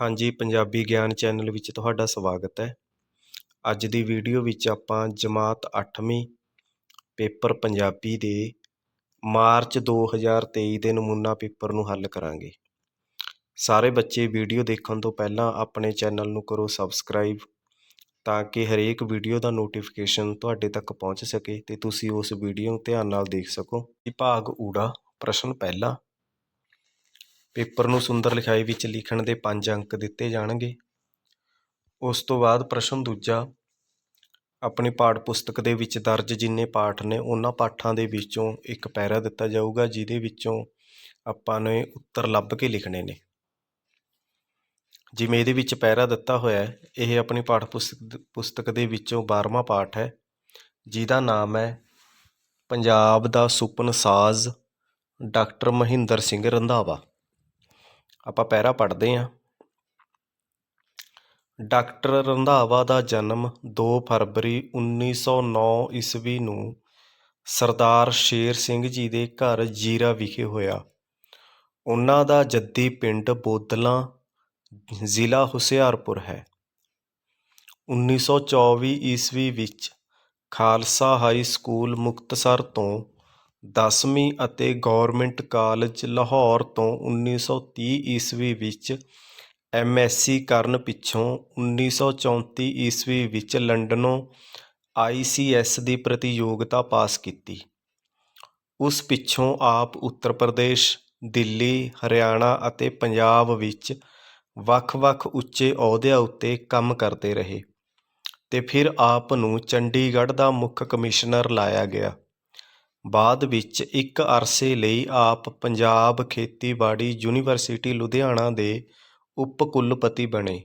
ਹਾਂਜੀ, ਪੰਜਾਬੀ ਗਿਆਨ ਚੈਨਲ ਵਿੱਚ ਤੁਹਾਡਾ ਸਵਾਗਤ ਹੈ। ਅੱਜ ਦੀ ਵੀਡੀਓ ਵਿੱਚ ਆਪਾਂ ਜਮਾਤ 8ਵੀਂ ਪੇਪਰ ਪੰਜਾਬੀ ਦੇ ਮਾਰਚ 2023 ਦੇ ਨਮੂਨਾ ਪੇਪਰ ਨੂੰ ਹੱਲ ਕਰਾਂਗੇ। ਸਾਰੇ ਬੱਚੇ ਵੀਡੀਓ ਦੇਖਣ ਤੋਂ ਪਹਿਲਾਂ ਆਪਣੇ ਚੈਨਲ ਨੂੰ ਕਰੋ ਸਬਸਕ੍ਰਾਈਬ ਤਾਂ ਕਿ ਹਰੇਕ ਵੀਡੀਓ ਦਾ ਨੋਟੀਫਿਕੇਸ਼ਨ ਤੁਹਾਡੇ ਤੱਕ ਪਹੁੰਚ ਸਕੇ ਤੇ ਤੁਸੀਂ ਉਸ ਵੀਡੀਓ ਨੂੰ ਧਿਆਨ ਨਾਲ ਦੇਖ ਸਕੋ। ਵਿਭਾਗ ਊੜਾ, ਪ੍ਰਸ਼ਨ ਪਹਿਲਾ ਪੇਪਰ ਨੂੰ ਸੁੰਦਰ ਲਿਖਾਈ ਵਿੱਚ ਲਿਖਣ ਦੇ 5 ਅੰਕ ਦਿੱਤੇ ਜਾਣਗੇ। ਉਸ ਤੋਂ ਬਾਅਦ ਪ੍ਰਸ਼ਨ ਦੂਜਾ, ਆਪਣੀ ਪਾਠ ਪੁਸਤਕ ਦੇ ਵਿੱਚ ਦਰਜ ਜਿੰਨੇ ਪਾਠ ਨੇ, ਉਹਨਾਂ ਪਾਠਾਂ ਦੇ ਵਿੱਚੋਂ ਇੱਕ ਪੈਰਾ ਦਿੱਤਾ ਜਾਊਗਾ, ਜਿਹਦੇ ਵਿੱਚੋਂ ਆਪਾਂ ਨੇ ਉੱਤਰ ਲੱਭ ਕੇ ਲਿਖਣੇ ਨੇ। ਜਿਵੇਂ ਇਹਦੇ ਵਿੱਚ ਪੈਰਾ ਦਿੱਤਾ ਹੋਇਆ ਹੈ, ਇਹ ਆਪਣੀ ਪਾਠ ਪੁਸਤਕ ਪੁਸਤਕ ਦੇ ਵਿੱਚੋਂ 12ਵਾਂ ਪਾਠ ਹੈ, ਜਿਹਦਾ ਨਾਮ ਹੈ ਪੰਜਾਬ ਦਾ ਸੁਪਨ ਸਾਜ਼, ਡਾਕਟਰ ਮਹਿੰਦਰ ਸਿੰਘ ਰੰਧਾਵਾ। ਆਪਾਂ ਪਹਿਰਾ ਪੜ੍ਹਦੇ ਹਾਂ। ਡਾਕਟਰ ਰੰਧਾਵਾ ਦਾ ਜਨਮ 2 ਫਰਵਰੀ 1909 ਈਸਵੀ ਨੂੰ ਸਰਦਾਰ ਸ਼ੇਰ ਸਿੰਘ ਜੀ ਦੇ ਘਰ ਜੀਰਾ ਵਿਖੇ ਹੋਇਆ। ਉਹਨਾਂ ਦਾ ਜੱਦੀ ਪਿੰਡ ਬੋਦਲਾਂ, ਜ਼ਿਲ੍ਹਾ ਹੁਸ਼ਿਆਰਪੁਰ ਹੈ। 1924 ਈਸਵੀ ਵਿੱਚ ਖਾਲਸਾ ਹਾਈ ਸਕੂਲ ਮੁਕਤਸਰ ਤੋਂ 10ਵੀਂ ਅਤੇ ਗਵਰਨਮੈਂਟ ਕਾਲਜ ਲਾਹੌਰ ਤੋਂ 1930 ਈਸਵੀ ਵਿੱਚ ਐੱਮ ਐਮਐਸਸੀ ਕਰਨ ਪਿੱਛੋਂ 1934 ਈਸਵੀ ਵਿੱਚ ਲੰਡਨੋਂ ਆਈ ਸੀ ਐੱਸ ਦੀ ਪ੍ਰਤੀਯੋਗਤਾ ਪਾਸ ਕੀਤੀ। ਉਸ ਪਿੱਛੋਂ ਆਪ ਉੱਤਰ ਪ੍ਰਦੇਸ਼, ਦਿੱਲੀ, ਹਰਿਆਣਾ ਅਤੇ ਪੰਜਾਬ ਵਿੱਚ ਵੱਖ-ਵੱਖ ਉੱਚੇ ਅਹੁਦਿਆਂ ਉੱਤੇ ਕੰਮ ਕਰਦੇ ਰਹੇ ਤੇ ਫਿਰ ਆਪ ਨੂੰ ਚੰਡੀਗੜ੍ਹ ਦਾ ਮੁੱਖ ਕਮਿਸ਼ਨਰ ਲਾਇਆ ਗਿਆ। ਬਾਅਦ ਵਿੱਚ ਇੱਕ ਅਰਸੇ ਲਈ ਆਪ ਪੰਜਾਬ ਖੇਤੀਬਾੜੀ ਯੂਨੀਵਰਸਿਟੀ ਲੁਧਿਆਣਾ ਦੇ ਉਪ ਕੁਲਪਤੀ ਬਣੇ।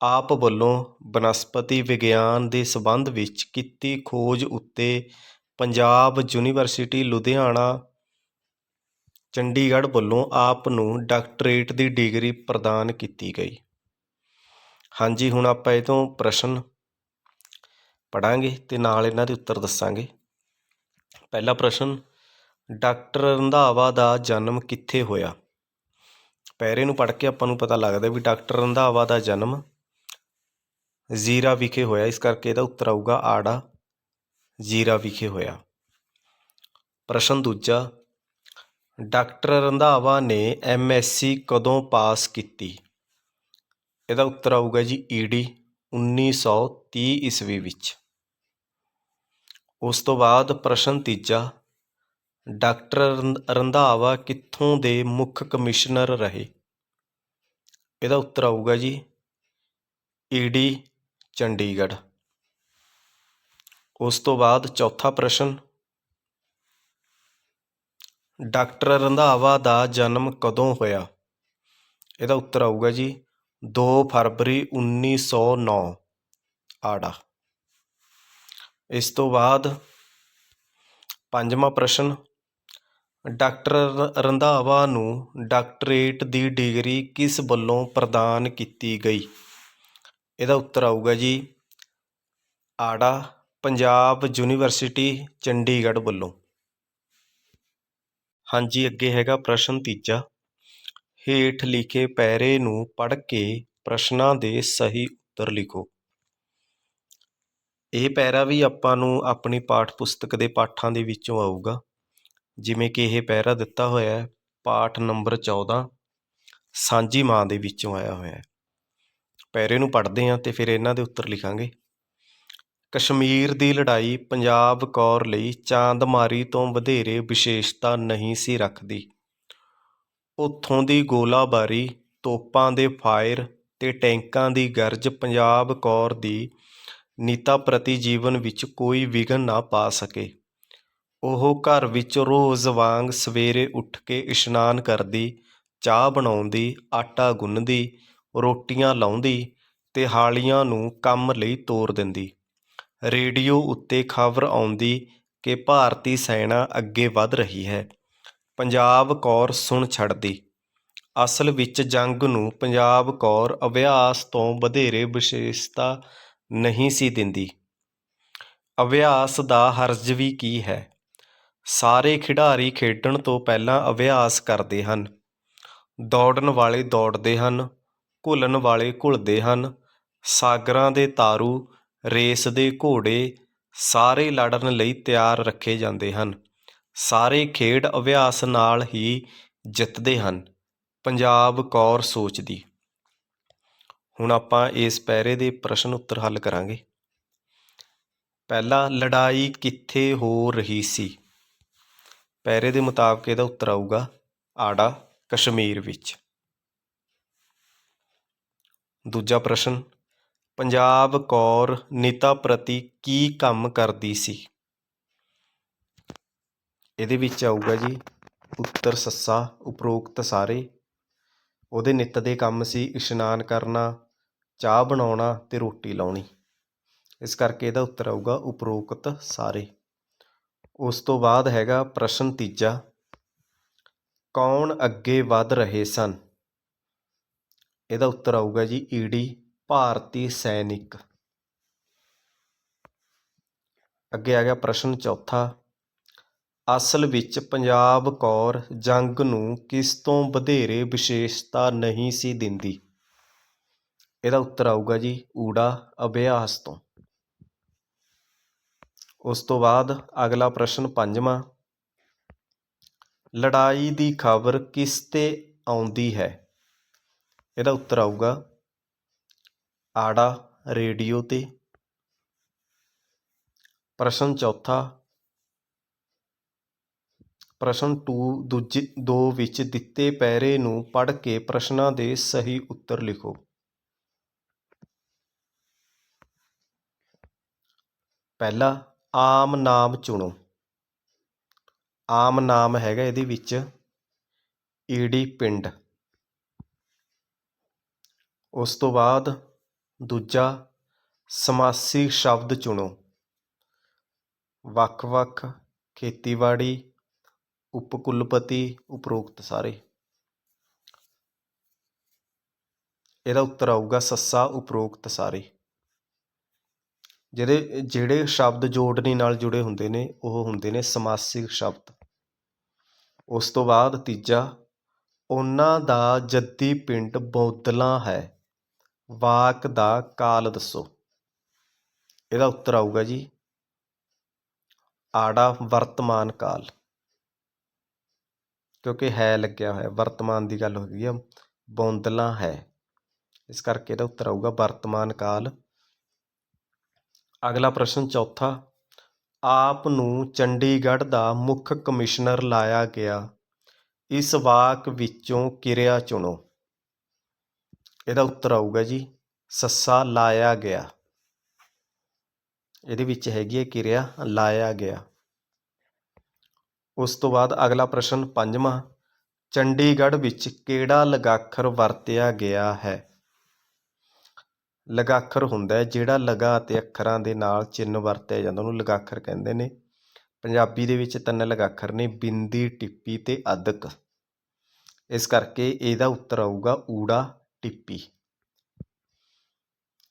ਆਪ ਵੱਲੋਂ ਬਨਸਪਤੀ ਵਿਗਿਆਨ ਦੇ ਸੰਬੰਧ ਵਿੱਚ ਕੀਤੀ ਖੋਜ ਉੱਤੇ ਪੰਜਾਬ ਯੂਨੀਵਰਸਿਟੀ ਲੁਧਿਆਣਾ, ਚੰਡੀਗੜ੍ਹ ਵੱਲੋਂ ਆਪ ਨੂੰ ਡਾਕਟਰੇਟ ਦੀ ਡਿਗਰੀ ਪ੍ਰਦਾਨ ਕੀਤੀ ਗਈ। ਹਾਂਜੀ, ਹੁਣ ਆਪਾਂ ਇਹ ਤੋਂ ਪ੍ਰਸ਼ਨ ਪੜਾਂਗੇ ਤੇ ਨਾਲ ਇਹਨਾਂ ਦੇ ਉੱਤਰ ਦੱਸਾਂਗੇ। ਪਹਿਲਾ ਪ੍ਰਸ਼ਨ, ਡਾਕਟਰ ਰੰਧਾਵਾ ਦਾ ਜਨਮ ਕਿੱਥੇ ਹੋਇਆ? ਪੈਰੇ ਨੂੰ ਪੜ੍ਹ ਕੇ ਆਪਾਂ ਨੂੰ ਪਤਾ ਲੱਗਦਾ ਵੀ ਡਾਕਟਰ ਰੰਧਾਵਾ ਦਾ ਜਨਮ ਜ਼ੀਰਾ ਵਿਖੇ ਹੋਇਆ। ਇਸ ਕਰਕੇ ਇਹਦਾ ਉੱਤਰ ਆਊਗਾ ਆੜਾ, ਜ਼ੀਰਾ ਵਿਖੇ ਹੋਇਆ। ਪ੍ਰਸ਼ਨ ਦੂਜਾ, ਡਾਕਟਰ ਰੰਧਾਵਾ ਨੇ ਐਮਐਸਸੀ ਕਦੋਂ ਪਾਸ ਕੀਤੀ? ਇਹਦਾ ਉੱਤਰ ਆਊਗਾ ਜੀ ਈਡੀ 1930 ਈਸਵੀ ਵਿੱਚ। ਉਸ ਤੋਂ ਬਾਅਦ ਪ੍ਰਸ਼ਨ ਤੀਜਾ, ਡਾਕਟਰ ਰੰਧਾਵਾ ਕਿੱਥੋਂ ਦੇ ਮੁੱਖ ਕਮਿਸ਼ਨਰ ਰਹੇ? ਇਹਦਾ ਉੱਤਰ ਆਊਗਾ ਜੀ ਈਡੀ ਚੰਡੀਗੜ੍ਹ। ਉਸ ਤੋਂ ਬਾਅਦ ਚੌਥਾ ਪ੍ਰਸ਼ਨ, ਡਾਕਟਰ ਰੰਧਾਵਾ ਦਾ ਜਨਮ ਕਦੋਂ ਹੋਇਆ? ਇਹਦਾ ਉੱਤਰ ਆਊਗਾ ਜੀ 2 ਫਰਵਰੀ 1909 ਆੜਾ। ਇਸ ਤੋਂ ਬਾਅਦ ਪੰਜਵਾਂ ਪ੍ਰਸ਼ਨ, ਡਾਕਟਰ ਰੰਧਾਵਾ ਨੂੰ ਡਾਕਟਰੇਟ ਦੀ ਡਿਗਰੀ ਕਿਸ ਵੱਲੋਂ ਪ੍ਰਦਾਨ ਕੀਤੀ ਗਈ? ਇਹਦਾ ਉੱਤਰ ਆਊਗਾ ਜੀ, ਆੜਾ, ਪੰਜਾਬ ਯੂਨੀਵਰਸਿਟੀ, ਚੰਡੀਗੜ੍ਹ ਵੱਲੋਂ। ਹਾਂਜੀ, ਅੱਗੇ ਹੈਗਾ ਪ੍ਰਸ਼ਨ ਤੀਜਾ। ਹੇਠ ਲਿਖੇ ਪੈਰੇ ਨੂੰ ਪੜ੍ਹ ਕੇ ਪ੍ਰਸ਼ਨਾਂ ਦੇ ਸਹੀ ਉੱਤਰ ਲਿਖੋ। ਇਹ ਪੈਰਾ ਵੀ ਆਪਾਂ ਨੂੰ ਆਪਣੀ ਪਾਠ ਪੁਸਤਕ ਦੇ ਪਾਠਾਂ ਦੇ ਵਿੱਚੋਂ ਆਊਗਾ। ਜਿਵੇਂ ਕਿ ਇਹ ਪੈਰਾ ਦਿੱਤਾ ਹੋਇਆ ਹੈ, ਪਾਠ ਨੰਬਰ 14 ਸਾਂਝੀ ਮਾਂ ਦੇ ਵਿੱਚੋਂ ਆਇਆ ਹੋਇਆ ਹੈ। ਪੈਰੇ ਨੂੰ ਪੜ੍ਹਦੇ ਹਾਂ ਤੇ ਫਿਰ ਇਹਨਾਂ ਦੇ ਉੱਤਰ ਲਿਖਾਂਗੇ। ਕਸ਼ਮੀਰ ਦੀ ਲੜਾਈ ਪੰਜਾਬ ਕੌਰ ਲਈ ਚਾਂਦਮਾਰੀ ਤੋਂ ਵਧੇਰੇ ਵਿਸ਼ੇਸ਼ਤਾ ਨਹੀਂ ਸੀ ਰੱਖਦੀ। ਉੱਥੋਂ ਦੀ ਗੋਲਾਬਾਰੀ, ਤੋਪਾਂ ਦੇ ਫਾਇਰ ਤੇ ਟੈਂਕਾਂ ਦੀ ਗਰਜ ਪੰਜਾਬ ਕੌਰ ਦੀ ਨੀਤਾ ਪ੍ਰਤੀ ਜੀਵਨ ਵਿੱਚ ਕੋਈ ਵਿਘਨ ਨਾ ਪਾ ਸਕੇ। ਉਹ ਘਰ ਵਿੱਚ ਰੋਜ਼ ਵਾਂਗ ਸਵੇਰੇ ਉੱਠ ਕੇ ਇਸ਼ਨਾਨ ਕਰਦੀ, ਚਾਹ ਬਣਾਉਂਦੀ, ਆਟਾ ਗੁੰਨਦੀ, ਰੋਟੀਆਂ ਲਾਉਂਦੀ ਤੇ ਹਾਲੀਆਂ ਨੂੰ ਕੰਮ ਲਈ ਤੋਰ ਦਿੰਦੀ। ਰੇਡੀਓ ਉੱਤੇ ਖਬਰ ਆਉਂਦੀ ਕਿ ਭਾਰਤੀ ਸੈਨਾ ਅੱਗੇ ਵਧ ਰਹੀ ਹੈ। ਪੰਜਾਬ ਕੌਰ ਸੁਣ ਛੱਡਦੀ। ਅਸਲ ਵਿੱਚ ਜੰਗ ਨੂੰ ਪੰਜਾਬ ਕੌਰ ਅਭਿਆਸ ਤੋਂ ਵਧੇਰੇ ਵਿਸ਼ੇਸ਼ਤਾ ਨਹੀਂ ਸੀ ਦਿੰਦੀ। ਅਭਿਆਸ ਦਾ ਹਰਜ ਵੀ ਕੀ ਹੈ? ਸਾਰੇ ਖਿਡਾਰੀ ਖੇਡਣ ਤੋਂ ਪਹਿਲਾਂ ਅਭਿਆਸ ਕਰਦੇ ਹਨ। ਦੌੜਨ ਵਾਲੇ ਦੌੜਦੇ ਹਨ, ਘੁਲਣ ਵਾਲੇ ਘੁਲਦੇ ਹਨ, ਸਾਗਰਾਂ ਦੇ ਤਾਰੂ, ਰੇਸ ਦੇ ਘੋੜੇ ਸਾਰੇ ਲੜਨ ਲਈ ਤਿਆਰ ਰੱਖੇ ਜਾਂਦੇ ਹਨ। ਸਾਰੇ ਖੇਡ ਅਭਿਆਸ ਨਾਲ ਹੀ ਜਿੱਤਦੇ ਹਨ, ਪੰਜਾਬ ਕੌਰ ਸੋਚਦੀ। ਹੁਣ ਆਪਾਂ ਇਸ ਪੈਰੇ ਦੇ ਪ੍ਰਸ਼ਨ ਉੱਤਰ ਹੱਲ ਕਰਾਂਗੇ। ਪਹਿਲਾ, ਲੜਾਈ ਕਿੱਥੇ ਹੋ ਰਹੀ ਸੀ? ਪੈਰੇ ਦੇ ਮੁਤਾਬਕ ਇਹਦਾ ਉੱਤਰ ਆਊਗਾ ਆੜਾ ਕਸ਼ਮੀਰ ਵਿੱਚ। ਦੂਜਾ ਪ੍ਰਸ਼ਨ, ਪੰਜਾਬ ਕੌਰ ਨੀਤਾ ਪ੍ਰਤੀ ਕੀ ਕੰਮ ਕਰਦੀ ਸੀ? ਇਹਦੇ ਵਿੱਚ ਆਊਗਾ ਜੀ ਉੱਤਰ, ਸੱਸਾ, ਉਪਰੋਕਤ ਸਾਰੇ। ਉਹਦੇ ਨਿੱਤ ਦੇ ਕੰਮ ਸੀ ਇਸ਼ਨਾਨ ਕਰਨਾ ਚਾਹ ਬਣਾਉਣਾ ਅਤੇ ਰੋਟੀ ਲਾਉਣੀ। ਇਸ ਕਰਕੇ ਇਹਦਾ ਉੱਤਰ ਆਊਗਾ ਉਪਰੋਕਤ ਸਾਰੇ। ਉਸ ਤੋਂ ਬਾਅਦ ਹੈਗਾ ਪ੍ਰਸ਼ਨ ਤੀਜਾ, ਕੌਣ ਅੱਗੇ ਵੱਧ ਰਹੇ ਸਨ? ਇਹਦਾ ਉੱਤਰ ਆਊਗਾ ਜੀ ਈਡੀ ਭਾਰਤੀ ਸੈਨਿਕ। ਅੱਗੇ ਆ ਗਿਆ ਪ੍ਰਸ਼ਨ ਚੌਥਾ, ਅਸਲ ਵਿੱਚ ਪੰਜਾਬ ਕੌਰ ਜੰਗ ਨੂੰ ਕਿਸ ਤੋਂ ਵਧੇਰੇ ਵਿਸ਼ੇਸ਼ਤਾ ਨਹੀਂ ਸੀ ਦਿੰਦੀ? ਇਹਦਾ ਉੱਤਰ ਆਊਗਾ ਜੀ, ਊੜਾ ਅਭਿਆਸ ਤੋਂ। ਉਸ ਤੋਂ ਬਾਅਦ ਅਗਲਾ ਪ੍ਰਸ਼ਨ ਪੰਜਵਾਂ, ਲੜਾਈ ਦੀ ਖਬਰ ਕਿਸ ਤੇ ਆਉਂਦੀ ਹੈ? ਇਹਦਾ ਉੱਤਰ ਆਊਗਾ, ਆੜਾ ਰੇਡੀਓ ਤੇ। ਪ੍ਰਸ਼ਨ ਚੌਥਾ, ਪ੍ਰਸ਼ਨ 2 ਦੂਜੇ, ਦੋ ਵਿੱਚ ਦਿੱਤੇ ਪੈਰੇ ਨੂੰ ਪੜ੍ਹ ਕੇ ਪ੍ਰਸ਼ਨਾਂ ਦੇ ਸਹੀ ਉੱਤਰ ਲਿਖੋ। ਪਹਿਲਾ ਆਮ ਨਾਮ ਚੁਣੋ। ਆਮ ਨਾਮ ਹੈਗਾ ਇਹਦੇ ਵਿੱਚ ਈੜੀ ਪਿੰਡ। ਉਸ ਤੋਂ ਬਾਅਦ ਦੂਜਾ ਸਮਾਸੀ ਸ਼ਬਦ ਚੁਣੋ। ਵੱਖ-ਵੱਖ ਖੇਤੀਬਾੜੀ, ਉਪਕੁਲਪਤੀ, ਉਪਰੋਕਤ ਸਾਰੇ। ਇਹਦਾ ਉੱਤਰ ਆਊਗਾ ਸੱਸਾ, ਉਪਰੋਕਤ ਸਾਰੇ। ਜਿਹੜੇ ਜਿਹੜੇ ਸ਼ਬਦ ਜੋੜਨੀ ਨਾਲ ਜੁੜੇ ਹੁੰਦੇ ਨੇ, ਉਹ ਹੁੰਦੇ ਨੇ ਸਮਾਸਿਕ ਸ਼ਬਦ। ਉਸ ਤੋਂ ਬਾਅਦ ਤੀਜਾ, ਉਹਨਾਂ ਦਾ ਜੱਦੀ ਪਿੰਡ ਬੌਦਲਾ ਹੈ। ਵਾਕ ਦਾ ਕਾਲ ਦੱਸੋ। ਇਹਦਾ ਉੱਤਰ ਆਊਗਾ ਜੀ, ਆੜਾ ਵਰਤਮਾਨ ਕਾਲ। ਕਿਉਂਕਿ ਹੈ ਲੱਗਿਆ ਹੋਇਆ, ਵਰਤਮਾਨ ਦੀ ਗੱਲ ਹੋ ਗਈ ਆ, ਬੌਂਦਲਾ ਹੈ। ਇਸ ਕਰਕੇ ਇਹਦਾ ਉੱਤਰ ਆਊਗਾ, ਵਰਤਮਾਨ ਕਾਲ। ਅਗਲਾ ਪ੍ਰਸ਼ਨ ਚੌਥਾ। ਆਪ ਨੂੰ ਚੰਡੀਗੜ੍ਹ ਦਾ ਮੁੱਖ ਕਮਿਸ਼ਨਰ ਲਾਇਆ ਗਿਆ। ਇਸ ਵਾਕ ਵਿੱਚੋਂ ਕਿਰਿਆ ਚੁਣੋ। ਇਹਦਾ ਉੱਤਰ ਆਊਗਾ ਜੀ, ਸੱਸਾ ਲਾਇਆ ਗਿਆ। ਇਹਦੇ ਵਿੱਚ ਹੈਗੀ ਹੈ ਕਿਰਿਆ, ਲਾਇਆ ਗਿਆ। ਉਸ ਤੋਂ ਬਾਅਦ ਅਗਲਾ ਪ੍ਰਸ਼ਨ ਪੰਜਵਾਂ। ਚੰਡੀਗੜ੍ਹ ਵਿੱਚ ਕਿਹੜਾ ਲਗਾਖਰ ਵਰਤਿਆ ਗਿਆ ਹੈ? ਲਗਾਖਰ ਹੁੰਦਾ ਹੈ, ਜਿਹੜਾ ਲਗਾ ਅਤੇ ਅੱਖਰਾਂ ਦੇ ਨਾਲ ਚਿੰਨ੍ਹ ਵਰਤਿਆ ਜਾਂਦਾ, ਉਹਨੂੰ ਲਗਾਖਰ ਕਹਿੰਦੇ ਨੇ। ਪੰਜਾਬੀ ਦੇ ਵਿੱਚ ਤਿੰਨ ਲਗਾਖਰ ਨੇ, ਬਿੰਦੀ, ਟਿੱਪੀ ਅਤੇ ਅਦਕ। ਇਸ ਕਰਕੇ ਇਹਦਾ ਉੱਤਰ ਆਊਗਾ ਊੜਾ, ਟਿੱਪੀ।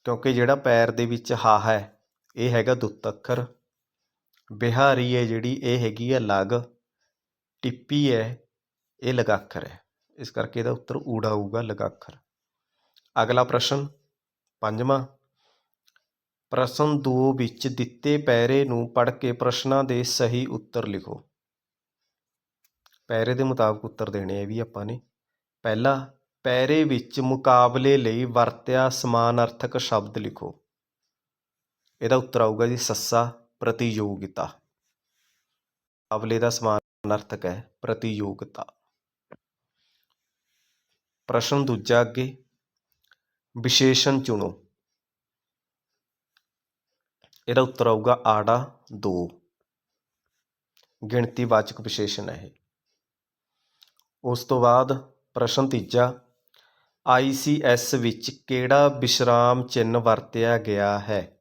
ਕਿਉਂਕਿ ਜਿਹੜਾ ਪੈਰ ਦੇ ਵਿੱਚ ਹਾ ਹੈ, ਇਹ ਹੈਗਾ ਦੁੱਤ ਅੱਖਰ ਬਿਹਾਰੀ ਹੈ ਜਿਹੜੀ, ਇਹ ਹੈਗੀ ਹੈ ਲਗ। ਟਿੱਪੀ ਹੈ, ਇਹ ਲਗਾਖਰ ਹੈ। ਇਸ ਕਰਕੇ ਇਹਦਾ ਉੱਤਰ ਊੜਾ ਆਊਗਾ ਲਗਾਖਰ। ਅਗਲਾ ਪ੍ਰਸ਼ਨ। ਪੰਜਵਾਂ, ਪ੍ਰਸ਼ਨ ਦੋ ਵਿੱਚ ਦਿੱਤੇ ਪੈਰੇ ਨੂੰ ਪੜ੍ਹ ਕੇ ਪ੍ਰਸ਼ਨਾਂ ਦੇ ਸਹੀ ਉੱਤਰ ਲਿਖੋ। ਪੈਰੇ ਦੇ ਮੁਤਾਬਕ ਉੱਤਰ ਦੇਣੇ ਆ ਵੀ ਆਪਾਂ ਨੇ। ਪਹਿਲਾ, ਪੈਰੇ ਵਿੱਚ ਮੁਕਾਬਲੇ ਲਈ ਵਰਤਿਆ ਸਮਾਨਾਰਥਕ ਸ਼ਬਦ ਲਿਖੋ। ਇਹਦਾ ਉੱਤਰ ਆਊਗਾ ਜੀ ਸੱਸਾ ਪ੍ਰਤੀਯੋਗਿਤਾ। ਮੁਕਾਬਲੇ ਦਾ ਸਮਾਨਾਰਥਕ ਹੈ ਪ੍ਰਤੀਯੋਗਿਤਾ। ਪ੍ਰਸ਼ਨ ਦੂਜਾ ਅੱਗੇ ਵਿਸ਼ੇਸ਼ਣ ਚੁਣੋ। ਇਹਦਾ ਉੱਤਰ ਆਊਗਾ ਆੜਾ 2 ਗਿਣਤੀਵਾਚਕ ਵਿਸ਼ੇਸ਼ਣ ਹੈ ਇਹ। ਉਸ ਤੋਂ ਬਾਅਦ ਪ੍ਰਸ਼ਨ ਤੀਜਾ ਆਈਸੀਐਸ ਵਿੱਚ ਕਿਹੜਾ ਵਿਸ਼ਰਾਮ ਚਿੰਨ੍ਹ ਵਰਤਿਆ ਗਿਆ ਹੈ?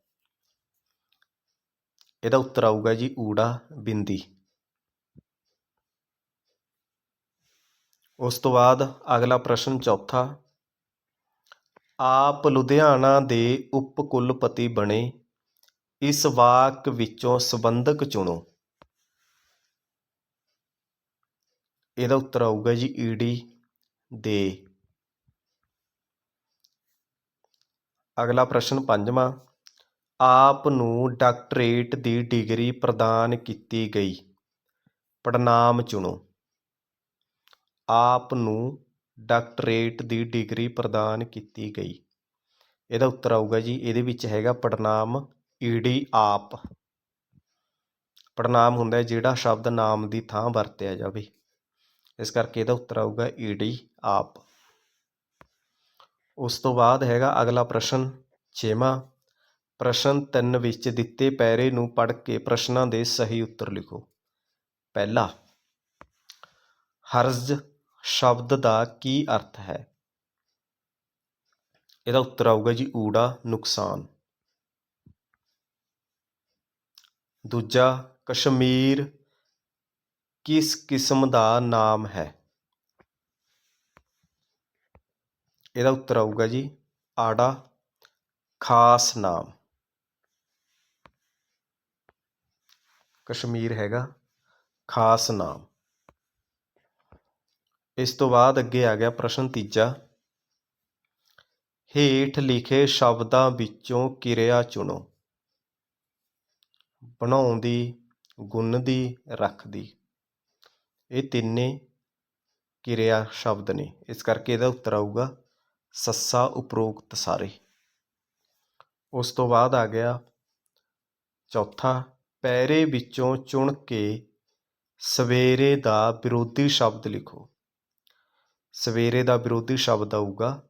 ਇਹਦਾ ਉੱਤਰ ਆਊਗਾ ਜੀ ਊੜਾ ਬਿੰਦੀ। ਉਸ ਤੋਂ ਬਾਅਦ ਅਗਲਾ ਪ੍ਰਸ਼ਨ ਚੌਥਾ ਆਪ ਲੁਧਿਆਣਾ ਦੇ ਉਪ ਕੁਲਪਤੀ ਬਣੇ। ਇਸ ਵਾਕ ਵਿੱਚੋਂ ਸੰਬੰਧਕ ਚੁਣੋ। ਇਹਦਾ ਉੱਤਰ ਆਊਗਾ ਜੀ ਈਡੀ ਦੇ। ਅਗਲਾ ਪ੍ਰਸ਼ਨ ਪੰਜਵਾਂ। ਆਪ ਨੂੰ ਡਾਕਟਰੇਟ ਦੀ ਡਿਗਰੀ ਪ੍ਰਦਾਨ ਕੀਤੀ ਗਈ। ਪੜਨਾਮ ਚੁਣੋ। ਆਪ ਨੂੰ ਡਾਕਟਰੇਟ ਦੀ ਡਿਗਰੀ ਪ੍ਰਦਾਨ ਕੀਤੀ ਗਈ। ਇਹਦਾ ਉੱਤਰ ਆਊਗਾ ਜੀ, ਇਹਦੇ ਵਿੱਚ ਹੈਗਾ ਪੜਨਾਮ ਈਡੀ ਆਪ। ਪੜਨਾਮ ਹੁੰਦਾ ਹੈ ਜਿਹੜਾ ਸ਼ਬਦ ਨਾਮ ਦੀ ਥਾਂ ਵਰਤਿਆ ਜਾਵੇ। ਇਸ ਕਰਕੇ ਇਹਦਾ ਉੱਤਰ ਆਊਗਾ ਈੜੀ ਆਪ। ਉਸ ਤੋਂ ਬਾਅਦ ਹੈਗਾ ਅਗਲਾ ਪ੍ਰਸ਼ਨ, ਛੇਵਾਂ। ਪ੍ਰਸ਼ਨ 3 ਵਿੱਚ ਦਿੱਤੇ ਪੈਰੇ ਨੂੰ ਪੜ੍ਹ ਕੇ ਪ੍ਰਸ਼ਨਾਂ ਦੇ ਸਹੀ ਉੱਤਰ ਲਿਖੋ। ਪਹਿਲਾ, ਹਰਜ ਸ਼ਬਦ ਦਾ ਕੀ ਅਰਥ ਹੈ? ਇਹਦਾ ਉੱਤਰ ਆਊਗਾ ਜੀ, ਊੜਾ, ਨੁਕਸਾਨ। ਦੂਜਾ, ਕਸ਼ਮੀਰ ਕਿਸ ਕਿਸਮ ਦਾ ਨਾਮ ਹੈ? ਇਹਦਾ ਉੱਤਰ ਆਊਗਾ ਜੀ, ਆੜਾ, ਖਾਸ ਨਾਮ। ਕਸ਼ਮੀਰ ਹੈਗਾ, ਖਾਸ ਨਾਮ। ਇਸ ਤੋਂ ਬਾਅਦ ਅੱਗੇ ਆ ਗਿਆ ਪ੍ਰਸ਼ਨ ਤੀਜਾ। ਹੇਠ ਲਿਖੇ ਸ਼ਬਦਾਂ ਵਿੱਚੋਂ ਕਿਰਿਆ ਚੁਣੋ। ਬਣਾਉਂਦੀ, ਗੁੰਨਦੀ, ਰੱਖਦੀ। ਇਹ ਤਿੰਨੇ ਕਿਰਿਆ ਸ਼ਬਦ ਨੇ। ਇਸ ਕਰਕੇ ਇਹਦਾ ਉੱਤਰ ਆਊਗਾ, ਸੱਸਾ ਉਪਰੋਕਤ ਸਾਰੇ। ਉਸ ਤੋਂ ਬਾਅਦ ਆ ਗਿਆ ਚੌਥਾ, ਪੈਰੇ ਵਿੱਚੋਂ ਚੁਣ ਕੇ ਸਵੇਰੇ ਦਾ ਵਿਰੋਧੀ ਸ਼ਬਦ ਲਿਖੋ। ਸਵੇਰੇ ਦਾ ਵਿਰੋਧੀ ਸ਼ਬਦ ਆਊਗਾ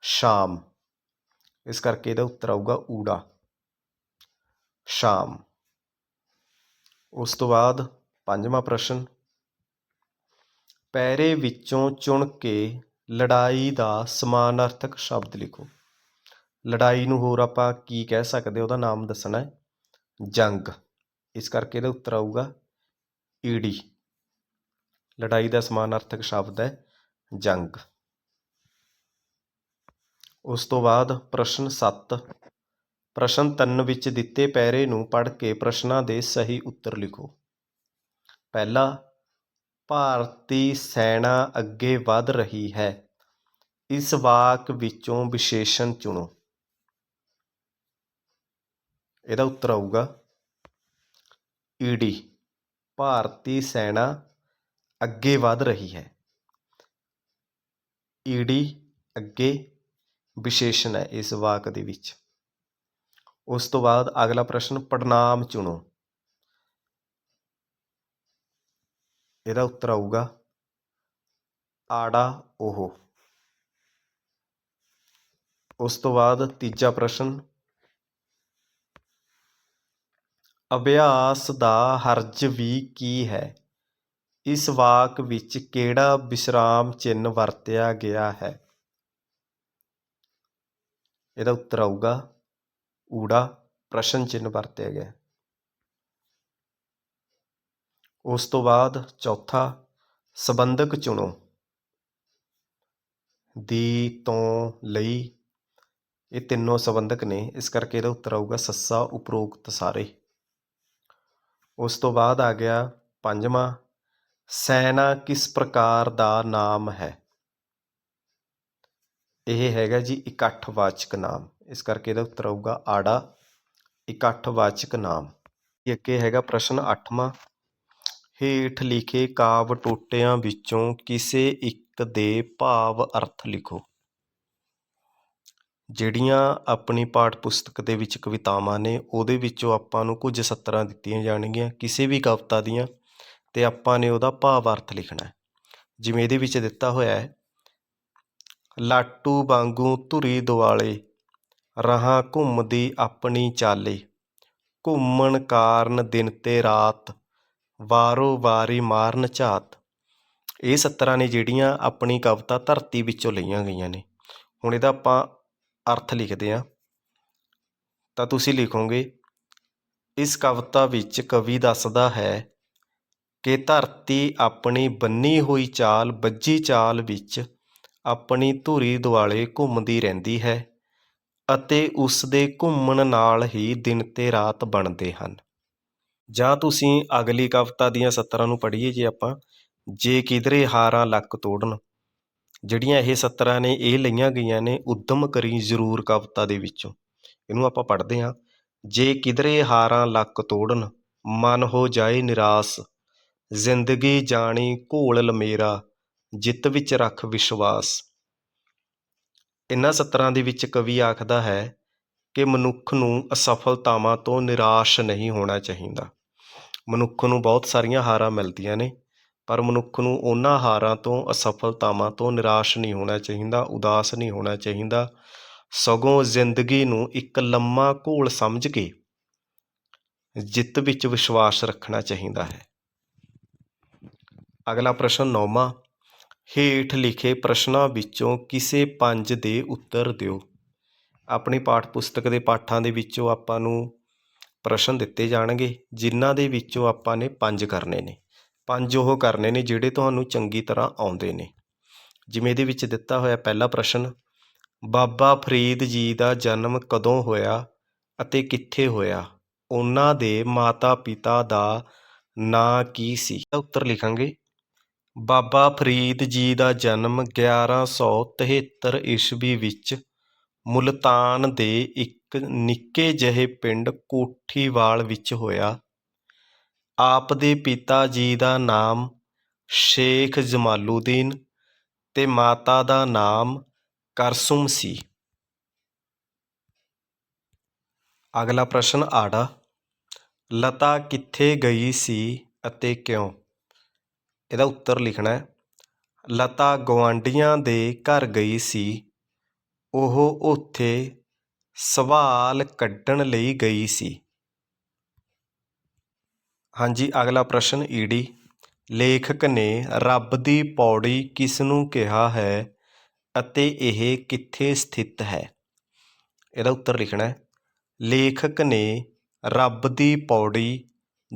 ਸ਼ਾਮ। ਇਸ ਕਰਕੇ ਇਹਦਾ ਉੱਤਰ ਆਊਗਾ ਊੜਾ। ਸ਼ਾਮ। ਉਸ ਤੋਂ ਬਾਅਦ ਪੰਜਵਾਂ ਪ੍ਰਸ਼ਨ। ਪੈਰੇ ਵਿੱਚੋਂ ਚੁਣ ਕੇ ਲੜਾਈ ਦਾ ਸਮਾਨਾਰਥਕ ਸ਼ਬਦ ਲਿਖੋ। ਲੜਾਈ ਨੂੰ ਹੋਰ ਆਪਾਂ ਕੀ ਕਹਿ ਸਕਦੇ, ਉਹਦਾ ਨਾਮ ਦੱਸਣਾ ਹੈ, ਜੰਗ। ਇਸ ਕਰਕੇ ਇਹਦਾ ਉੱਤਰ ਆਊਗਾ ਈੜੀ। ਲੜਾਈ ਦਾ ਸਮਾਨਾਰਥਕ ਸ਼ਬਦ ਹੈ ਜੰਗ। ਉਸ ਤੋਂ ਬਾਅਦ ਪ੍ਰਸ਼ਨ 7 ਪ੍ਰਸ਼ਨ 3 ਵਿੱਚ ਦਿੱਤੇ ਪੈਰੇ ਨੂੰ ਪੜ੍ਹ ਕੇ ਪ੍ਰਸ਼ਨਾਂ ਦੇ ਸਹੀ ਉੱਤਰ ਲਿਖੋ। ਪਹਿਲਾ, ਭਾਰਤੀ ਸੈਨਾ ਅੱਗੇ ਵਧ ਰਹੀ ਹੈ। ਇਸ ਵਾਕ ਵਿੱਚੋਂ ਵਿਸ਼ੇਸ਼ਣ ਚੁਣੋ। ਇਹਦਾ ਉੱਤਰ ਆਊਗਾ, ਈਡੀ, ਭਾਰਤੀ ਸੈਨਾ ਅੱਗੇ ਵਧ ਰਹੀ ਹੈ। ਈਡੀ ਅੱਗੇ ਵਿਸ਼ੇਸ਼ਣ ਹੈ ਇਸ ਵਾਕ ਦੇ ਵਿੱਚ। ਉਸ ਤੋਂ ਬਾਅਦ ਅਗਲਾ ਪ੍ਰਸ਼ਨ ਪੜਨਾਮ ਚੁਣੋ। ਇਹਦਾ ਉੱਤਰ ਆਊਗਾ, ਆੜਾ ਉਹ ਉਸ ਤੋਂ ਬਾਅਦ ਤੀਜਾ ਪ੍ਰਸ਼ਨ, ਅਭਿਆਸ ਦਾ ਹਰਜ ਵੀ ਕੀ ਹੈ? ਇਸ ਵਾਕ ਵਿੱਚ ਕਿਹੜਾ ਵਿਸਰਾਮ ਚਿੰਨ੍ਹ ਵਰਤਿਆ ਗਿਆ ਹੈ? ਇਹਦਾ ਉੱਤਰ ਆਊਗਾ, ਊੜਾ ਪ੍ਰਸ਼ਨ ਚਿੰਨ੍ਹ ਵਰਤਿਆ ਗਿਆ। ਉਸ ਤੋਂ ਬਾਅਦ ਚੌਥਾ, ਸੰਬੰਧਕ ਚੁਣੋ। ਦੀ ਤੋਂ ਲਈ ਇਹ ਤਿੰਨੋਂ ਸੰਬੰਧਕ ਨੇ, ਇਸ ਕਰਕੇ ਇਹਦਾ ਉੱਤਰ ਆਊਗਾ, ਸੱਸਾ ਉਪਰੋਕਤ ਸਾਰੇ। ਉਸ ਤੋਂ ਬਾਅਦ ਆ ਗਿਆ ਪੰਜਵਾਂ ਸੈਨਾ ਕਿਸ ਪ੍ਰਕਾਰ ਦਾ ਨਾਮ ਹੈ? ਇਹ ਹੈਗਾ ਜੀ ਇਕੱਠਵਾਚਕ ਨਾਮ। ਇਸ ਕਰਕੇ ਇਹਦਾ ਉੱਤਰ ਆਊਗਾ ਆੜਾ। ਇਕੱਠਵਾਚਕ ਨਾਮ। ਅੱਗੇ ਹੈਗਾ ਪ੍ਰਸ਼ਨ 8ਵਾਂ ਹੇਠ ਲਿਖੇ ਕਾਵ ਟੋਟਿਆਂ ਵਿੱਚੋਂ ਕਿਸੇ ਇੱਕ ਦੇ ਭਾਵ ਅਰਥ ਲਿਖੋ। ਜਿਹੜੀਆਂ ਆਪਣੀ ਪਾਠ ਪੁਸਤਕ ਦੇ ਵਿੱਚ ਕਵਿਤਾਵਾਂ ਨੇ, ਉਹਦੇ ਵਿੱਚੋਂ ਆਪਾਂ ਨੂੰ ਕੁਝ ਸਤਰਾਂ ਦਿੱਤੀਆਂ ਜਾਣਗੀਆਂ, ਕਿਸੇ ਵੀ ਕਵਿਤਾ ਦੀਆਂ। ਅਤੇ ਆਪਾਂ ਨੇ ਉਹਦਾ ਭਾਵ ਅਰਥ ਲਿਖਣਾ ਜਿਵੇਂ ਇਹਦੇ ਵਿੱਚ ਦਿੱਤਾ ਹੋਇਆ ਹੈ, ਲਾਟੂ ਵਾਂਗੂ ਧੁਰੀ ਦੁਆਲੇ, ਰਹਾ ਘੁੰਮਦੀ ਆਪਣੀ ਚਾਲੇ, ਘੁੰਮਣ ਕਾਰਨ ਦਿਨ ਤੇ ਰਾਤ, ਵਾਰੋ ਵਾਰੀ ਮਾਰਨ ਝਾਤ। ਇਹ ਸਤਰਾਂ ਨੇ ਜਿਹੜੀਆਂ ਆਪਣੀ ਕਵਿਤਾ ਧਰਤੀ ਵਿੱਚੋਂ ਲਈਆਂ ਗਈਆਂ ਨੇ। ਹੁਣ ਇਹਦਾ ਆਪਾਂ ਅਰਥ ਲਿਖਦੇ ਹਾਂ। ਤਾਂ ਤੁਸੀਂ ਲਿਖੋਗੇ, ਇਸ ਕਵਿਤਾ ਵਿੱਚ ਕਵੀ ਦੱਸਦਾ ਹੈ ਕਿ ਧਰਤੀ ਆਪਣੀ ਬੰਨੀ ਹੋਈ ਚਾਲ, ਬੱਝੀ ਚਾਲ ਵਿੱਚ ਆਪਣੀ ਧੁਰੀ ਦੁਆਲੇ ਘੁੰਮਦੀ ਰਹਿੰਦੀ ਹੈ ਅਤੇ ਉਸ ਦੇ ਘੁੰਮਣ ਨਾਲ ਹੀ ਦਿਨ ਤੇ ਰਾਤ ਬਣਦੇ ਹਨ। ਜਾਂ ਤੁਸੀਂ ਅਗਲੀ ਕਵਿਤਾ ਦੀਆਂ ਸਤਰਾਂ ਨੂੰ ਪੜ੍ਹੀਏ ਜੇ ਆਪਾਂ, ਜੇ ਕਿਧਰੇ ਹਾਰਾਂ ਲੱਕ ਤੋੜਨ। ਜਿਹੜੀਆਂ ਇਹ ਸਤਰਾਂ ਨੇ, ਇਹ ਲਈਆਂ ਗਈਆਂ ਨੇ, ਉਦਮ ਕਰੀ ਜ਼ਰੂਰ ਕਵਿਤਾ ਦੇ ਵਿੱਚੋਂ। ਇਹਨੂੰ ਆਪਾਂ ਪੜ੍ਹਦੇ ਹਾਂ। ਜੇ ਕਿਧਰੇ ਹਾਰਾਂ ਲੱਕ ਤੋੜਨ, ਮਨ ਹੋ ਜਾਏ ਨਿਰਾਸ ਜ਼ਿੰਦਗੀ ਜਾਣੀ ਘੋਲ ਲਮੇਰਾ, ਜਿੱਤ ਵਿੱਚ ਰੱਖ ਵਿਸ਼ਵਾਸ। ਇਹਨਾਂ ਸਤਰਾਂ ਦੇ ਵਿੱਚ ਕਵੀ ਆਖਦਾ ਹੈ ਕਿ ਮਨੁੱਖ ਨੂੰ ਅਸਫਲਤਾਵਾਂ ਤੋਂ ਨਿਰਾਸ਼ ਨਹੀਂ ਹੋਣਾ ਚਾਹੀਦਾ। ਮਨੁੱਖ ਨੂੰ ਬਹੁਤ ਸਾਰੀਆਂ ਹਾਰਾਂ ਮਿਲਦੀਆਂ ਨੇ, ਪਰ ਮਨੁੱਖ ਨੂੰ ਉਹਨਾਂ ਹਾਰਾਂ ਤੋਂ, ਅਸਫਲਤਾਵਾਂ ਤੋਂ ਨਿਰਾਸ਼ ਨਹੀਂ ਹੋਣਾ ਚਾਹੀਦਾ, ਉਦਾਸ ਨਹੀਂ ਹੋਣਾ ਚਾਹੀਦਾ। ਸਗੋਂ ਜ਼ਿੰਦਗੀ ਨੂੰ ਇੱਕ ਲੰਮਾ ਘੋਲ ਸਮਝ ਕੇ ਜਿੱਤ ਵਿੱਚ ਵਿਸ਼ਵਾਸ ਰੱਖਣਾ ਚਾਹੀਦਾ ਹੈ। ਅਗਲਾ ਪ੍ਰਸ਼ਨ ਨੌਵਾਂ, ਹੇਠ ਲਿਖੇ ਪ੍ਰਸ਼ਨਾਂ ਵਿੱਚੋਂ ਕਿਸੇ ਪੰਜ ਦੇ ਉੱਤਰ ਦਿਓ। ਆਪਣੀ ਪਾਠ ਪੁਸਤਕ ਦੇ ਪਾਠਾਂ ਦੇ ਵਿੱਚੋਂ ਆਪਾਂ ਨੂੰ ਪ੍ਰਸ਼ਨ ਦਿੱਤੇ ਜਾਣਗੇ, ਜਿਨ੍ਹਾਂ ਦੇ ਵਿੱਚੋਂ ਆਪਾਂ ਨੇ ਪੰਜ ਕਰਨੇ ਨੇ। ਪੰਜ ਉਹ ਕਰਨੇ ਨੇ ਜਿਹੜੇ ਤੁਹਾਨੂੰ ਚੰਗੀ ਤਰ੍ਹਾਂ ਆਉਂਦੇ ਨੇ। ਜਿਵੇਂ ਇਹਦੇ ਵਿੱਚ ਦਿੱਤਾ ਹੋਇਆ ਪਹਿਲਾ ਪ੍ਰਸ਼ਨ, ਬਾਬਾ ਫਰੀਦ ਜੀ ਦਾ ਜਨਮ ਕਦੋਂ ਹੋਇਆ ਅਤੇ ਕਿੱਥੇ ਹੋਇਆ? ਉਹਨਾਂ ਦੇ ਮਾਤਾ ਪਿਤਾ ਦਾ ਨਾਂ ਕੀ ਸੀ? ਉੱਤਰ ਲਿਖਾਂਗੇ। ਬਾਬਾ ਫਰੀਦ ਜੀ ਦਾ ਜਨਮ 1173 ਈਸਵੀ ਵਿੱਚ ਮੁਲਤਾਨ ਦੇ ਇੱਕ ਨਿੱਕੇ ਜਿਹੇ ਪਿੰਡ ਕੋਠੀਵਾਲ ਵਿੱਚ ਹੋਇਆ। ਆਪ ਦੇ ਪਿਤਾ ਜੀ ਦਾ ਨਾਮ ਸ਼ੇਖ ਜਮਾਲੂਦੀਨ ਤੇ ਮਾਤਾ ਦਾ ਨਾਮ ਕਰਸੁਮ ਸੀ। ਅਗਲਾ ਪ੍ਰਸ਼ਨ ਆੜਾ, ਲਤਾ ਕਿੱਥੇ ਗਈ ਸੀ ਅਤੇ ਕਿਉਂ? ਇਹਦਾ ਉੱਤਰ ਲਿਖਣਾ ਹੈ, ਲਤਾ ਗਵਾਂਡੀਆਂ ਦੇ ਘਰ ਗਈ ਸੀ। ਉਹ ਉੱਥੇ ਸਵਾਲ ਕੱਢਣ ਲਈ ਗਈ ਸੀ। ਹਾਂਜੀ, ਅਗਲਾ ਪ੍ਰਸ਼ਨ ਈਡੀ। ਲੇਖਕ ਨੇ ਰੱਬ ਦੀ ਪੌੜੀ ਕਿਸ ਨੂੰ ਕਿਹਾ ਹੈ ਅਤੇ ਇਹ ਕਿੱਥੇ ਸਥਿਤ ਹੈ? ਇਹਦਾ ਉੱਤਰ ਲਿਖਣਾ ਹੈ, ਲੇਖਕ ਨੇ ਰੱਬ ਦੀ ਪੌੜੀ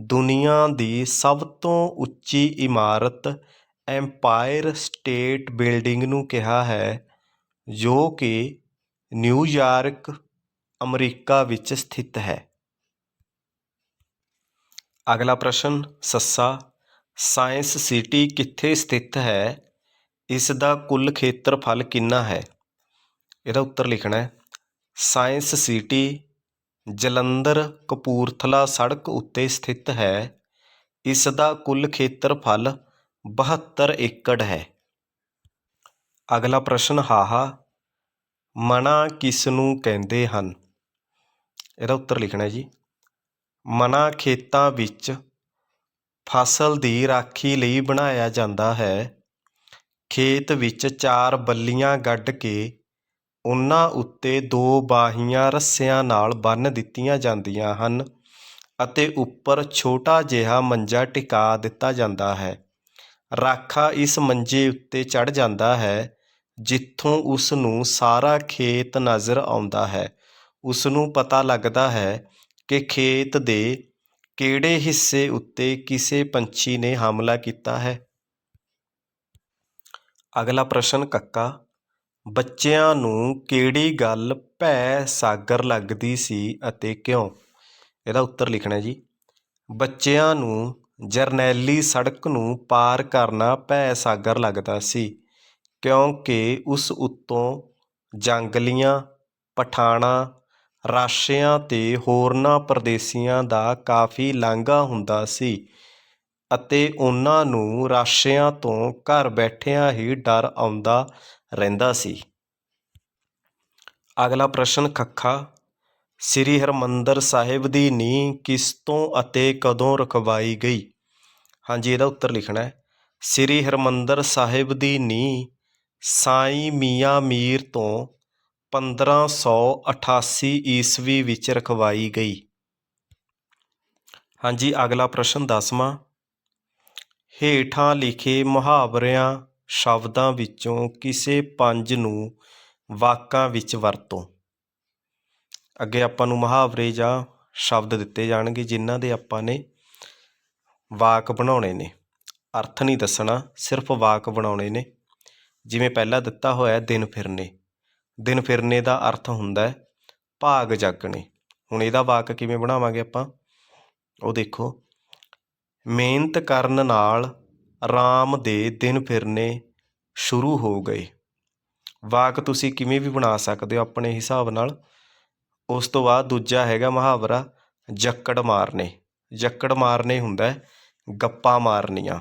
ਦੁਨੀਆ ਦੀ ਸਭ ਤੋਂ ਉੱਚੀ ਇਮਾਰਤ ਐਮਪਾਇਰ ਸਟੇਟ ਬਿਲਡਿੰਗ ਨੂੰ ਕਿਹਾ ਹੈ, ਜੋ ਕਿ ਨਿਊਯਾਰਕ ਅਮਰੀਕਾ ਵਿੱਚ ਸਥਿਤ ਹੈ। ਅਗਲਾ ਪ੍ਰਸ਼ਨ, ਸੱਸਾ, ਸਾਇੰਸ ਸਿਟੀ ਕਿੱਥੇ ਸਥਿਤ ਹੈ? ਇਸ ਦਾ ਕੁੱਲ ਖੇਤਰਫਲ ਕਿੰਨਾ ਹੈ? ਇਹਦਾ ਉੱਤਰ ਲਿਖਣਾ ਹੈ, ਸਾਇੰਸ ਸਿਟੀ ਜਲੰਧਰ ਕਪੂਰਥਲਾ ਸੜਕ ਉੱਤੇ ਸਥਿਤ ਹੈ। ਇਸ ਦਾ ਕੁੱਲ ਖੇਤਰਫਲ 72 ਏਕੜ ਹੈ। ਅਗਲਾ ਪ੍ਰਸ਼ਨ ਹਾਹਾ, ਮਨਾ ਕਿਸ ਨੂੰ ਕਹਿੰਦੇ ਹਨ? ਇਹਦਾ ਉੱਤਰ ਲਿਖਣਾ ਹੈ ਜੀ। ਮਨਾ ਖੇਤਾਂ ਵਿੱਚ ਫਸਲ ਦੀ ਰਾਖੀ ਲਈ ਬਣਾਇਆ ਜਾਂਦਾ ਹੈ। ਖੇਤ ਵਿੱਚ ਚਾਰ ਬੱਲੀਆਂ ਗੱਡ ਕੇ ਉਹਨਾਂ ਉੱਤੇ ਦੋ ਬਾਹੀਆਂ ਰੱਸਿਆਂ ਨਾਲ ਬੰਨ੍ਹ ਦਿੱਤੀਆਂ ਜਾਂਦੀਆਂ ਹਨ ਅਤੇ ਉੱਪਰ ਛੋਟਾ ਜਿਹਾ ਮੰਜਾ ਟਿਕਾ ਦਿੱਤਾ ਜਾਂਦਾ ਹੈ। ਰਾਖਾ ਇਸ ਮੰਜੇ ਉੱਤੇ ਚੜ੍ਹ ਜਾਂਦਾ ਹੈ, ਜਿੱਥੋਂ ਉਸ ਨੂੰ ਸਾਰਾ ਖੇਤ ਨਜ਼ਰ ਆਉਂਦਾ ਹੈ। ਉਸ ਨੂੰ ਪਤਾ ਲੱਗਦਾ ਹੈ ਕਿ ਖੇਤ ਦੇ ਕਿਹੜੇ ਹਿੱਸੇ ਉੱਤੇ ਕਿਸੇ ਪੰਛੀ ਨੇ ਹਮਲਾ ਕੀਤਾ ਹੈ। ਅਗਲਾ ਪ੍ਰਸ਼ਨ ਕੱਕਾ ਬੱਚਿਆਂ ਨੂੰ ਕਿਹੜੀ ਗੱਲ ਭੈ ਸਾਗਰ ਲੱਗਦੀ ਸੀ ਅਤੇ ਕਿਉਂ? ਇਹਦਾ ਉੱਤਰ ਲਿਖਣਾ ਜੀ। ਬੱਚਿਆਂ ਨੂੰ ਜਰਨੈਲੀ ਸੜਕ ਨੂੰ ਪਾਰ ਕਰਨਾ ਭੈ ਸਾਗਰ ਲੱਗਦਾ ਸੀ, ਕਿਉਂਕਿ ਉਸ ਉੱਤੋਂ ਜੰਗਲੀਆਂ, ਪਠਾਣਾ, ਰਾਸ਼ਿਆਂ ਤੇ ਹੋਰਨਾਂ ਪ੍ਰਦੇਸ਼ੀਆਂ ਦਾ ਕਾਫੀ ਲਾਂਘਾ ਹੁੰਦਾ ਸੀ ਅਤੇ ਉਹਨਾਂ ਨੂੰ ਰਾਸ਼ਿਆਂ ਤੋਂ ਘਰ ਬੈਠਿਆਂ ਹੀ ਡਰ ਆਉਂਦਾ ਰਹਿੰਦਾ ਸੀ। ਅਗਲਾ ਪ੍ਰਸ਼ਨ, ਖੱਖਾ, ਸ੍ਰੀ ਹਰਮੰਦਰ ਸਾਹਿਬ ਦੀ ਨੀਂਹ ਕਿਸ ਤੋਂ ਅਤੇ ਕਦੋਂ ਰਖਵਾਈ ਗਈ? ਹਾਂਜੀ, ਇਹਦਾ ਉੱਤਰ ਲਿਖਣਾ ਹੈ। ਸ੍ਰੀ ਹਰਮੰਦਰ ਸਾਹਿਬ ਦੀ ਨੀਂਹ ਸਾਈਂ ਮੀਆਂ ਮੀਰ ਤੋਂ 1588 ਈਸਵੀ ਵਿੱਚ ਰਖਵਾਈ ਗਈ। ਹਾਂਜੀ, ਅਗਲਾ ਪ੍ਰਸ਼ਨ ਦਸਵਾਂ। ਹੇਠਾਂ ਲਿਖੇ ਮੁਹਾਵਰਿਆਂ ਸ਼ਬਦਾਂ ਵਿੱਚੋਂ ਕਿਸੇ ਪੰਜ ਨੂੰ ਵਾਕਾਂ ਵਿੱਚ ਵਰਤੋ। ਅੱਗੇ ਆਪਾਂ ਨੂੰ ਮੁਹਾਵਰੇ ਜਾਂ ਸ਼ਬਦ ਦਿੱਤੇ ਜਾਣਗੇ, ਜਿਨ੍ਹਾਂ ਦੇ ਆਪਾਂ ਨੇ ਵਾਕ ਬਣਾਉਣੇ ਨੇ। ਅਰਥ ਨਹੀਂ ਦੱਸਣਾ, ਸਿਰਫ ਵਾਕ ਬਣਾਉਣੇ ਨੇ। ਜਿਵੇਂ ਪਹਿਲਾਂ ਦਿੱਤਾ ਹੋਇਆ ਦਿਨ ਫਿਰਨੇ। ਦਿਨ ਫਿਰਨੇ ਦਾ ਅਰਥ ਹੁੰਦਾ ਹੈ, ਭਾਗ ਜਾਗਣੇ। ਹੁਣ ਇਹਦਾ ਵਾਕ ਕਿਵੇਂ ਬਣਾਵਾਂਗੇ ਆਪਾਂ? ਉਹ ਦੇਖੋ, ਮਿਹਨਤ ਕਰਨ ਨਾਲ ਰਾਮ ਦੇ ਦਿਨ ਫਿਰਨੇ ਸ਼ੁਰੂ ਹੋ ਗਏ। ਵਾਕ ਤੁਸੀਂ ਕਿਵੇਂ ਵੀ ਬਣਾ ਸਕਦੇ ਹੋ ਆਪਣੇ ਹਿਸਾਬ ਨਾਲ। ਉਸ ਤੋਂ ਬਾਅਦ ਦੂਜਾ ਹੈਗਾ ਮੁਹਾਵਰਾ, ਜੱਕੜ ਮਾਰਨੇ। ਜੱਕੜ ਮਾਰਨੇ ਹੁੰਦਾ ਗੱਪਾਂ ਮਾਰਨੀਆਂ।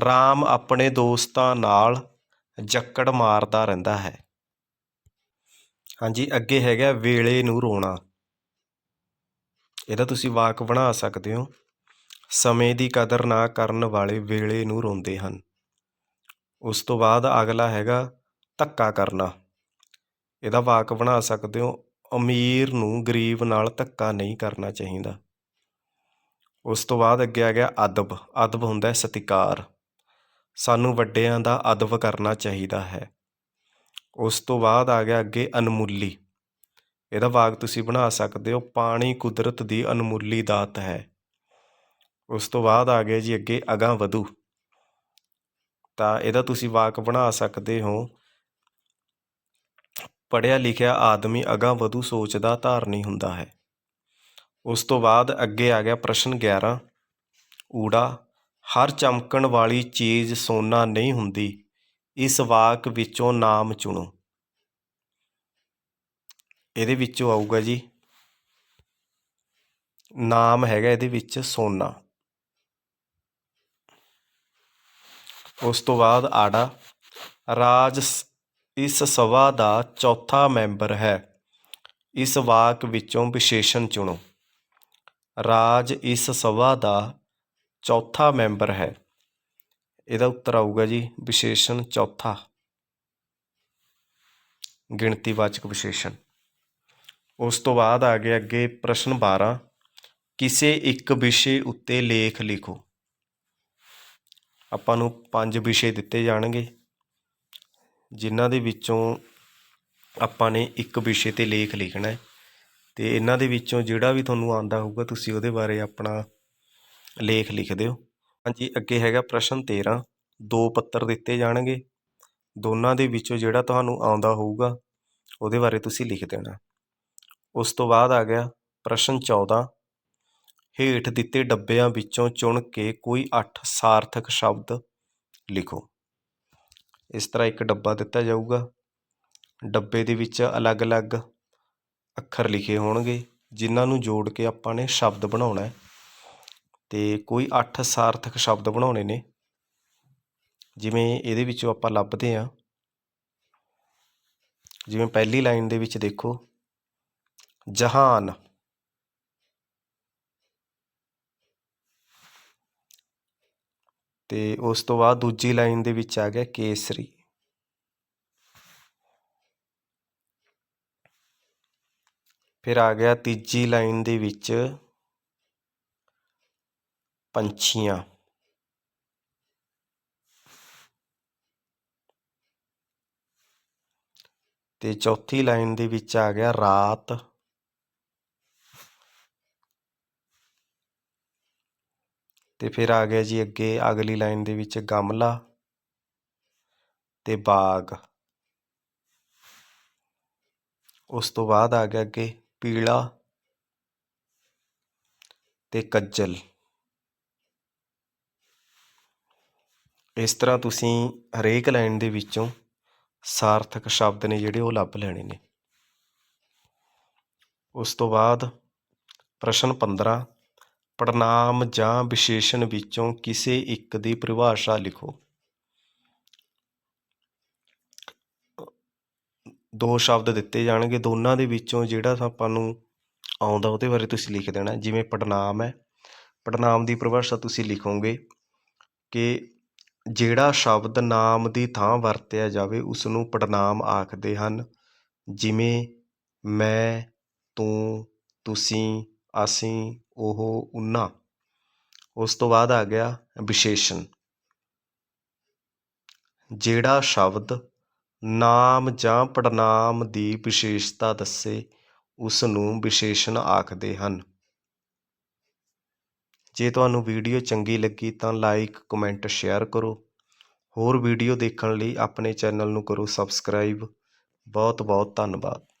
ਰਾਮ ਆਪਣੇ ਦੋਸਤਾਂ ਨਾਲ ਜੱਕੜ ਮਾਰਦਾ ਰਹਿੰਦਾ ਹੈ। ਹਾਂਜੀ, ਅੱਗੇ ਹੈਗਾ ਵੇਲੇ ਨੂੰ ਰੋਣਾ। ਇਹਦਾ ਤੁਸੀਂ ਵਾਕ ਬਣਾ ਸਕਦੇ ਹੋ। ਸਮੇਂ ਦੀ ਕਦਰ ਨਾ ਕਰਨ ਵਾਲੇ ਵੇਲੇ ਨੂੰ ਰੋਂਦੇ ਹਨ। ਉਸ ਤੋਂ ਬਾਅਦ ਅਗਲਾ ਹੈਗਾ, ਧੱਕਾ ਕਰਨਾ। ਇਹਦਾ ਵਾਕ ਬਣਾ ਸਕਦੇ ਹੋ, ਅਮੀਰ ਨੂੰ ਗਰੀਬ ਨਾਲ ਧੱਕਾ ਨਹੀਂ ਕਰਨਾ ਚਾਹੀਦਾ। ਉਸ ਤੋਂ ਬਾਅਦ ਅੱਗੇ ਆ ਗਿਆ ਅਦਬ। ਅਦਬ ਹੁੰਦਾ ਹੈ ਸਤਿਕਾਰ। ਸਾਨੂੰ ਵੱਡਿਆਂ ਦਾ ਅਦਬ ਕਰਨਾ ਚਾਹੀਦਾ ਹੈ। ਉਸ ਤੋਂ ਬਾਅਦ ਆ ਗਿਆ ਅੱਗੇ ਅਨਮੁੱਲੀ। ਇਹਦਾ ਵਾਕ ਤੁਸੀਂ ਬਣਾ ਸਕਦੇ ਹੋ, ਪਾਣੀ ਕੁਦਰਤ ਦੀ ਅਨਮੁੱਲੀ ਦਾਤ ਹੈ। ਉਸ ਤੋਂ ਬਾਅਦ ਆ ਗਿਆ ਜੀ ਅੱਗੇ ਅਗਾਂਹ ਵਧੂ। ਤਾਂ ਇਹਦਾ ਤੁਸੀਂ ਵਾਕ ਬਣਾ ਸਕਦੇ ਹੋ। ਪੜ੍ਹਿਆ ਲਿਖਿਆ ਆਦਮੀ ਅਗਾਂਹ ਵਧੂ ਸੋਚਦਾ ਧਾਰਨੀ ਹੁੰਦਾ ਹੈ। ਉਸ ਤੋਂ ਬਾਅਦ ਅੱਗੇ ਆ ਗਿਆ ਪ੍ਰਸ਼ਨ 11 ਊੜਾ, ਹਰ ਚਮਕਣ ਵਾਲੀ ਚੀਜ਼ ਸੋਨਾ ਨਹੀਂ ਹੁੰਦੀ। ਇਸ ਵਾਕ ਵਿੱਚੋਂ ਨਾਮ ਚੁਣੋ। ਇਹਦੇ ਵਿੱਚੋਂ ਆਊਗਾ ਜੀ। ਨਾਮ ਹੈਗਾ ਇਹਦੇ ਵਿੱਚ ਸੋਨਾ। ਉਸ ਤੋਂ ਬਾਅਦ ਆੜਾ, ਰਾਜ ਇਸ ਸਭਾ ਦਾ ਚੌਥਾ ਮੈਂਬਰ ਹੈ। ਇਸ ਵਾਕ ਵਿੱਚੋਂ ਵਿਸ਼ੇਸ਼ਣ ਚੁਣੋ। ਰਾਜ ਇਸ ਸਭਾ ਦਾ ਚੌਥਾ ਮੈਂਬਰ ਹੈ। ਇਹਦਾ ਉੱਤਰ ਆਊਗਾ ਜੀ, ਵਿਸ਼ੇਸ਼ਣ ਚੌਥਾ। ਗਿਣਤੀਵਾਚਕ ਵਿਸ਼ੇਸ਼ਣ। ਉਸ ਤੋਂ ਬਾਅਦ ਆ ਗਿਆ ਅੱਗੇ ਪ੍ਰਸ਼ਨ 12 ਕਿਸੇ ਇੱਕ ਵਿਸ਼ੇ ਉੱਤੇ ਲੇਖ ਲਿਖੋ। ਆਪਾਂ ਨੂੰ ਪੰਜ ਵਿਸ਼ੇ ਦਿੱਤੇ ਜਾਣਗੇ, ਜਿਨ੍ਹਾਂ ਦੇ ਵਿੱਚੋਂ ਆਪਾਂ ਨੇ ਇੱਕ ਵਿਸ਼ੇ ਤੇ ਲੇਖ ਲਿਖਣਾ ਹੈ। ਤੇ ਇਹਨਾਂ ਦੇ ਵਿੱਚੋਂ ਜਿਹੜਾ ਵੀ ਤੁਹਾਨੂੰ ਆਂਦਾ ਹੋਊਗਾ, ਤੁਸੀਂ ਉਹਦੇ ਬਾਰੇ ਆਪਣਾ ਲੇਖ ਲਿਖ ਦਿਓ। ਹਾਂਜੀ, ਅੱਗੇ ਹੈਗਾ ਪ੍ਰਸ਼ਨ 13 ਦੋ ਪੱਤਰ ਦਿੱਤੇ ਜਾਣਗੇ। ਦੋਨਾਂ ਦੇ ਵਿੱਚੋਂ ਜਿਹੜਾ ਤੁਹਾਨੂੰ ਆਉਂਦਾ ਹੋਊਗਾ, ਉਹਦੇ ਬਾਰੇ ਤੁਸੀਂ ਲਿਖ ਦੇਣਾ। ਉਸ ਤੋਂ ਬਾਅਦ ਆ ਗਿਆ ਪ੍ਰਸ਼ਨ 14 ਹੇਠ ਦਿੱਤੇ ਡੱਬਿਆਂ ਵਿੱਚੋਂ ਚੁਣ ਕੇ ਕੋਈ ਅੱਠ ਸਾਰਥਕ ਸ਼ਬਦ ਲਿਖੋ। ਇਸ ਤਰ੍ਹਾਂ ਇੱਕ ਡੱਬਾ ਦਿੱਤਾ ਜਾਊਗਾ। ਡੱਬੇ ਦੇ ਵਿੱਚ ਅਲੱਗ-ਅਲੱਗ ਅੱਖਰ ਲਿਖੇ ਹੋਣਗੇ, ਜਿਨ੍ਹਾਂ ਨੂੰ ਜੋੜ ਕੇ ਆਪਾਂ ਨੇ ਸ਼ਬਦ ਬਣਾਉਣਾ ਹੈ। ਤੇ ਕੋਈ ਅੱਠ ਸਾਰਥਕ ਸ਼ਬਦ ਬਣਾਉਣੇ ਨੇ। ਜਿਵੇਂ ਇਹਦੇ ਵਿੱਚੋਂ ਆਪਾਂ ਲੱਭਦੇ ਹਾਂ। ਜਿਵੇਂ ਪਹਿਲੀ ਲਾਈਨ ਦੇ ਵਿੱਚ ਦੇਖੋ, ਜਹਾਨ। ਅਤੇ ਉਸ ਤੋਂ ਬਾਅਦ ਦੂਜੀ ਲਾਈਨ ਦੇ ਵਿੱਚ ਆ ਗਿਆ ਕੇਸਰੀ। ਫਿਰ ਆ ਗਿਆ ਤੀਜੀ ਲਾਈਨ ਦੇ ਵਿੱਚ ਪੰਛੀਆਂ। ਤੇ ਚੌਥੀ ਲਾਈਨ ਦੇ ਵਿੱਚ ਆ ਗਿਆ ਰਾਤ। ਅਤੇ ਫਿਰ ਆ ਗਿਆ ਜੀ ਅੱਗੇ ਅਗਲੀ ਲਾਈਨ ਦੇ ਵਿੱਚ ਗਮਲਾ ਅਤੇ ਬਾਗ। ਉਸ ਤੋਂ ਬਾਅਦ ਆ ਗਿਆ ਅੱਗੇ ਪੀਲਾ ਤੇ ਕੱਜਲ। ਇਸ ਤਰ੍ਹਾਂ ਤੁਸੀਂ ਹਰੇਕ ਲਾਈਨ ਦੇ ਵਿੱਚੋਂ ਸਾਰਥਕ ਸ਼ਬਦ ਨੇ ਜਿਹੜੇ ਉਹ ਲੱਭ ਲੈਣੇ ਨੇ। ਉਸ ਤੋਂ ਬਾਅਦ ਪ੍ਰਸ਼ਨ 15 ਪੜਨਾਮ ਜਾਂ ਵਿਸ਼ੇਸ਼ਣ ਵਿੱਚੋਂ ਕਿਸੇ ਇੱਕ ਦੀ ਪਰਿਭਾਸ਼ਾ ਲਿਖੋ। ਦੋ ਸ਼ਬਦ ਦਿੱਤੇ ਜਾਣਗੇ, ਦੋਨਾਂ ਦੇ ਵਿੱਚੋਂ ਜਿਹੜਾ ਆਪਾਂ ਨੂੰ ਆਉਂਦਾ ਉਹਦੇ ਬਾਰੇ ਤੁਸੀਂ ਲਿਖ ਦੇਣਾ। ਜਿਵੇਂ ਪੜਨਾਮ ਹੈ ਪੜਨਾਮ ਦੀ ਪਰਿਭਾਸ਼ਾ ਤੁਸੀਂ ਲਿਖੋਗੇ ਕਿ ਜਿਹੜਾ ਸ਼ਬਦ ਨਾਮ ਦੀ ਥਾਂ ਵਰਤਿਆ ਜਾਵੇ ਉਸ ਨੂੰ ਪੜਨਾਮ ਆਖਦੇ ਹਨ। ਜਿਵੇਂ ਮੈਂ, ਤੂੰ, ਤੁਸੀਂ, ਅਸੀਂ ਉਹ ਉਹਨਾਂ ਉਸ ਤੋਂ ਬਾਅਦ ਆ ਗਿਆ ਵਿਸ਼ੇਸ਼ਣ। ਜਿਹੜਾ ਸ਼ਬਦ ਨਾਮ ਜਾਂ ਪੜਨਾਮ ਦੀ ਵਿਸ਼ੇਸ਼ਤਾ ਦੱਸੇ, ਉਸ ਨੂੰ ਵਿਸ਼ੇਸ਼ਣ ਆਖਦੇ ਹਨ। ਜੇ ਤੁਹਾਨੂੰ ਵੀਡੀਓ ਚੰਗੀ ਲੱਗੀ ਤਾਂ ਲਾਈਕ ਕਮੈਂਟ ਸ਼ੇਅਰ ਕਰੋ। ਹੋਰ ਵੀਡੀਓ ਦੇਖਣ ਲਈ ਆਪਣੇ ਚੈਨਲ ਨੂੰ ਕਰੋ ਸਬਸਕ੍ਰਾਈਬ ਬਹੁਤ ਬਹੁਤ ਧੰਨਵਾਦ।